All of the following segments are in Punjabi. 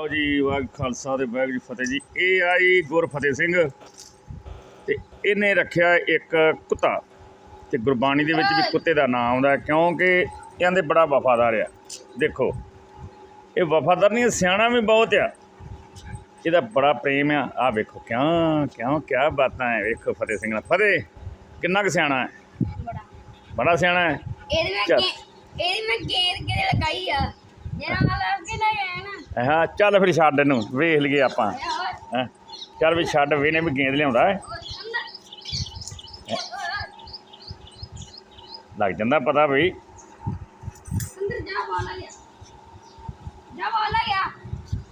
ਲਓ ਜੀ ਵਾਹਿਗੁਰੂ ਖਾਲਸਾ ਤੇ ਵਾਹਿਗੁਰੂ ਜੀ ਫਤਿਹ ਜੀ। ਇਹ ਆਈ ਗੁਰਫਤਿਹ ਸਿੰਘ ਤੇ ਇਹਨੇ ਰੱਖਿਆ ਇੱਕ ਕੁੱਤਾ ਤੇ ਗੁਰਬਾਣੀ ਦੇ ਵਿੱਚ ਵੀ ਕੁੱਤੇ ਦਾ ਨਾਮ ਆਉਂਦਾ ਕਿਉਂਕਿ ਕਹਿੰਦੇ ਬੜਾ ਵਫਾਦਾਰ ਆ। ਦੇਖੋ ਇਹ ਵਫਾਦਾਰ ਨਹੀਂ ਸਿਆਣਾ ਵੀ ਬਹੁਤ ਆ। ਇਹਦਾ ਬੜਾ ਪ੍ਰੇਮ ਆ। ਆ ਵੇਖੋ ਕਿਉਂ ਕਿਉਂ ਕਿਆ ਬਾਤਾਂ ਹੈ। ਵੇਖੋ ਫਤਿਹ ਸਿੰਘ ਨਾਲ। ਫਤਿਹ ਕਿੰਨਾ ਕੁ ਸਿਆਣਾ ਹੈ? ਬੜਾ। ਬੜਾ ਸਿਆਣਾ ਹੈ। ਇਹਦੇ। ਗੇ- ਇਹਦੀ ਮੈਂ ਗੇਰ ਕੇ ਲਗਾਈ ਆ। ਜਿਹੜਾ ਮਤਲਬ ਕਿ ਨਾ ਹਾਂ ਚੱਲ ਫਿਰ ਛੱਡ ਇਹਨੂੰ ਵੇਖ ਲਈਏ ਆਪਾਂ। ਹੈਂ? ਚੱਲ ਵੀ ਛੱਡ ਵੇਨੇ ਵੀ ਗੇਂਦ ਲਿਆਉਂਦਾ ਹੈ। ਲੱਗ ਜਾਂਦਾ ਪਤਾ ਬਈ ਅੰਦਰ ਜਾ ਵਾਲਾ ਗਿਆ। ਜਾ ਵਾਲਾ ਗਿਆ।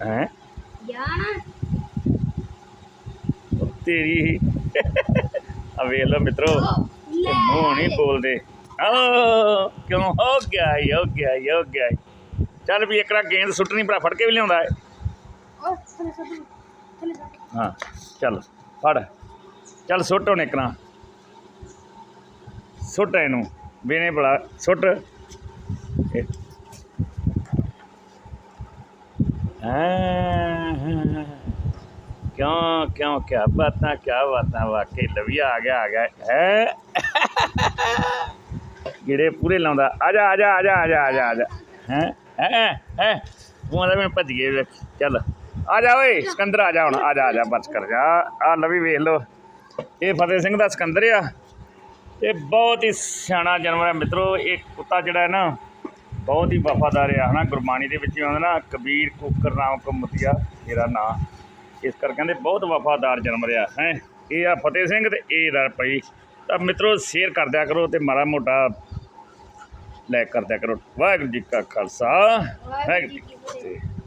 ਹੈ? ਗਿਆ ਨਾ। ਤੇਰੀ ਆ ਵੇਖ ਲਓ ਮਿੱਤਰੋ ਲੈ। ਮੂੰਹ ਨਹੀਂ ਬੋਲਦੇ। ਓ ਕਿਉਂ? ਹੋ ਗਿਆ ਹੋ ਗਿਆ ਹੋ ਗਿਆ। ਚੱਲ ਵੀ ਇੱਕੜਾ ਗੇਂਦ ਸੁੱਟਣੀ ਭਰਾ ਫੜ ਕੇ ਵੀ ਲਿਆਉਂਦਾ ਹੈ ਹਾਂ ਚੱਲ ਫੜ। ਚੱਲ ਸੁੱਟ ਹੁਣ ਇੱਕਣਾ ਸੁੱਟ ਇਹਨੂੰ ਵੇਨੇ ਬੜਾ ਸੁੱਟ। ਹਾਂ। ਕਿਉਂ ਕਿਉਂ ਕਿਆ ਬਾਤਾਂ ਕਿਆ ਬਾਤਾਂ ਵਾਕਈ ਲਵੀਆ ਆ ਗਿਆ ਆ ਗਿਆ। ਹੈ। ਗਿੜੇ ਪੂਰੇ ਲਾਉਂਦਾ। ਆ ਜਾ ਆ ਜਾ ਆ ਜਾ ਆ ਜਾ ਆ ਜਾ। ਹੈ। ਹੈ ਹੈ ਉਹ ਆਦਾ ਮੈਂ ਭੱਜ ਗਏ ਚੱਲ। ਆ ਜਾ ਓਏ, ਸਿਕੰਦਰ, ਆ ਜਾ ਹੁਣ, ਆ ਜਾ ਆ ਜਾ ਬਚ ਕਰ, ਜਾ। ਆ ਲਵੀ ਵੇਖ ਲੋ ਇਹ ਫਤਿਹ ਸਿੰਘ ਦਾ ਸਿਕੰਦਰ ਆ। ਇਹ ਬਹੁਤ ਹੀ ਸਿਆਣਾ ਜਾਨਵਰ ਹੈ ਮਿੱਤਰੋ, ਇਹ ਕੁੱਤਾ ਜਿਹੜਾ ਹੈ ਨਾ, ਬਹੁਤ ਹੀ ਵਫਾਦਾਰ ਆ। ਹਨਾ, ਗੁਰਬਾਣੀ ਦੇ ਵਿੱਚ ਆਉਂਦਾ ਨਾ, ਕਬੀਰ ਕੁੱਕਰ ਨਾਮ ਕੋ ਮਤੀਆ ਇਹਦਾ ਨਾਂ। ਇਸ ਕਰਕੇ ਕਹਿੰਦੇ ਬਹੁਤ ਵਫਾਦਾਰ ਜਾਨਵਰ ਆ, ਹੈ। ਇਹ ਆ ਫਤਿਹ ਸਿੰਘ ਤੇ ਇਹ ਦਰ ਪਈ। ਤਾਂ ਮਿੱਤਰੋ, ਸ਼ੇਅਰ ਕਰ ਦਿਆ ਕਰੋ ਤੇ ਮਾੜਾ ਮੋਟਾ ਲੈ ਕਰ ਕਰੋ। ਵਾਹਿਗੁਰੂ ਜੀ ਕਾ ਖਾਲਸਾ। ਵਾਹਿਗੁਰੂ ਜੀ ਕੀ ਫਤਿਹ।